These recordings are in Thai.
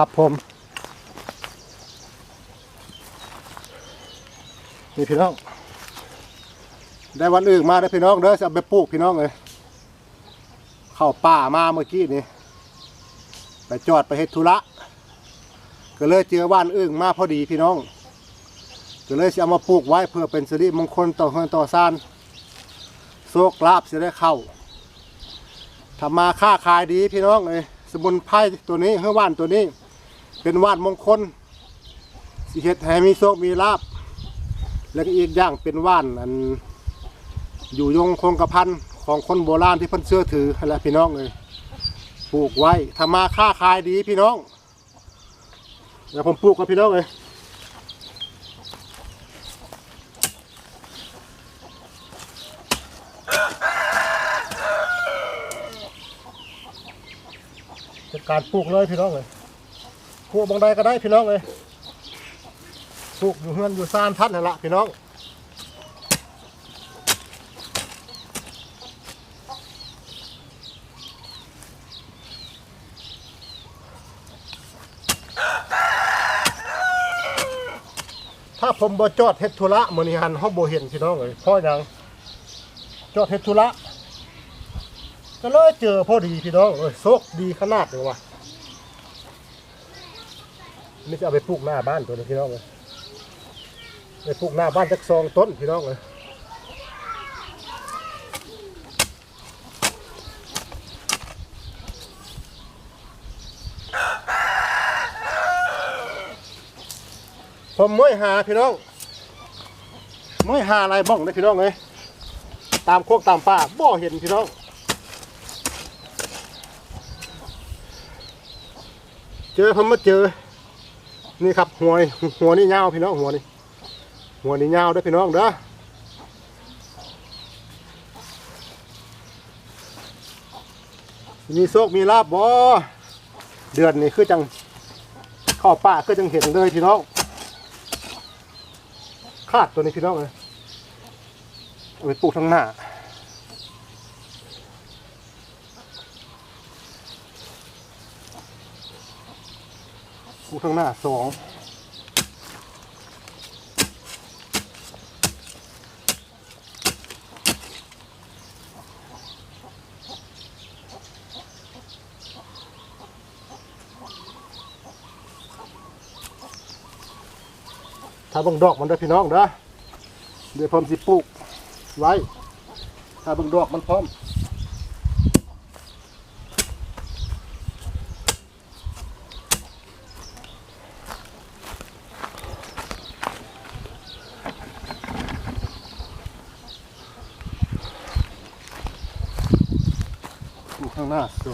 ครับผม นี่พี่น้อง ได้วันอื่นมาได้พี่น้องเด้อจะเอาไปปลูกพี่น้องเลยเข้าป่ามาเมื่อกี้นี่ไปจอดไปเฮ็ดธุระก็เลยเจอว่านอึ่งมาพอดีพี่น้องก็เลยจะเอามาปลูกไว้เพื่อเป็นสิริมงคลต่อเฮือนต่อซานโชคลาภจะได้เข้าทำมาค้าขายดีพี่น้องเลยสมุนไพรตัวนี้เฮือว่านตัวนี้ เป็นวานมงคลสิเฮ็ดให้มีโชคมีลาภแล้วก็อีกอย่างเป็นว่านอันอยู่ยงคงกระพันของคนโบราณที่เพิ่นเชื่อถืออะไรพี่น้องเลยปลูกไว้ทำมาค้าขายดีพี่น้องเดี๋ยวผมปลูกกับพี่น้องเลยจัดการปลูกเลยพี่น้องเลย ปลูกบางใดก็ได้พี่น้องเลยปลูกอยู่เฮือนอยู่ซานทัดนั่นละพี่น้องถ้าผมบ่จอดเฮ็ดธุระมื้อนี้หันเฮาบ่เห็นพี่น้องเอ้ยพราะหยังจอดเฮ็ดธุระก็เลยเจอพอดีพี่น้องเอ้ยโชคดีขนาดเลยว่ะ นี่จะเอาไปปลูกหน้าบ้านตัวนี้พี่น้องเอ้ยไปปลูกหน้าบ้านจักซองต้นพี่น้องเอ้ยผมม่วยหาพี่น้องม่วยหาอะไรบ้องได้พี่น้องเอ้ยตามโคกตามป่าบ่เห็นพี่น้องเจอผมมาเจอ นี่ครับหัวหัวนี่ยาวพี่น้องหัวนี่หัวนี่ยาวด้อพี่น้องเด้อมีโชคมีลาบบ่เดือนนี้คือจังเข้าป่าคือจังเห็นเลยพี่น้องคาดตัวนี้พี่น้องเลยเอาไปปลูกทางหน้า ปลูกข้างหน้าสองถ้าบังดอกมันได้พี่น้องเด้อเดี๋ยวผมสิปลูกไว้ ถ้าบังดอกมันพร้อม อยู่ข้างหน้าโซ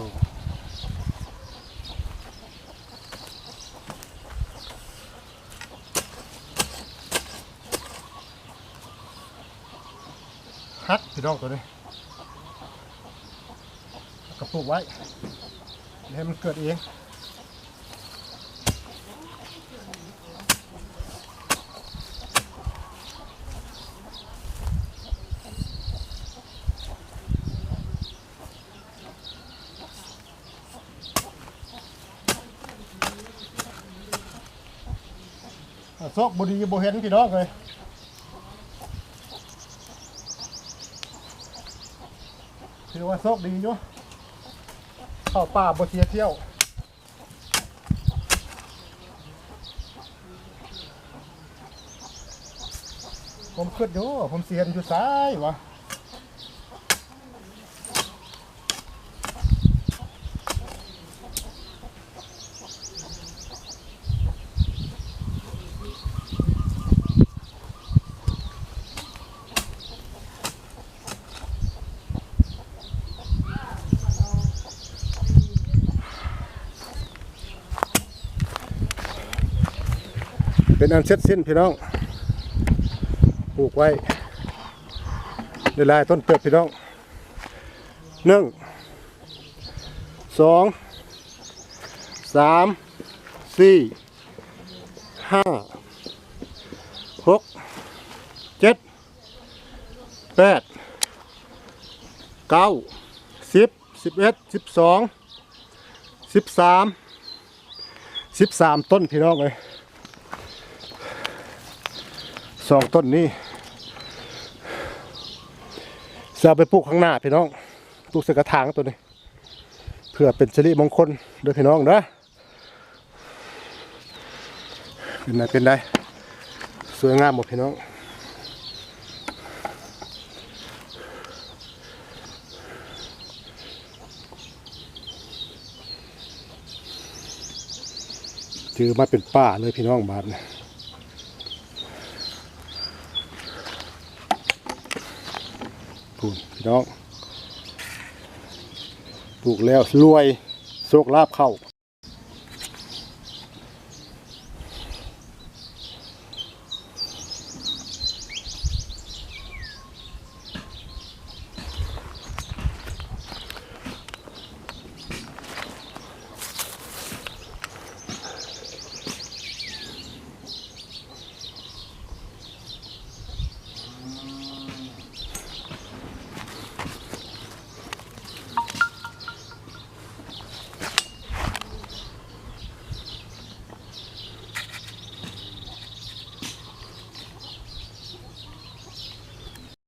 ฮักพี่น้องตัวนี้กระปุกไว้ให้มันเกิดเอง โซกบดีบเห็นพี่น้องเลยถือว่าโซกดีอยู่เข้าป่าบเทียเที่ยวผมคิดอยู่ผมเสียนอยู่ซ้ายวะ เป็นอันเสร็จสิ้นพี่น้องปลูกไว้เดี๋ยวลายต้นเติบพี่น้องหนึ่งสองสามสี่ห้าหกเจ็ดแปดเก้าสิบสิบเอ็ดสิบสองสิบสามสิบสามต้นพี่น้องเลย สองต้นนี้จะเอาไปปลูกข้างหน้าพี่น้องปลูกสกระถางตัวนี้ เพื่อเป็นสิริมงคลด้อพี่น้องเด้อเป็นไงเป็นไงสวยงามหมดพี่น้องถือมาเป็นป้าเลยพี่น้องบาทนะ พูนพี่น้องปลูกแล้วรวยโชคลาภเข้า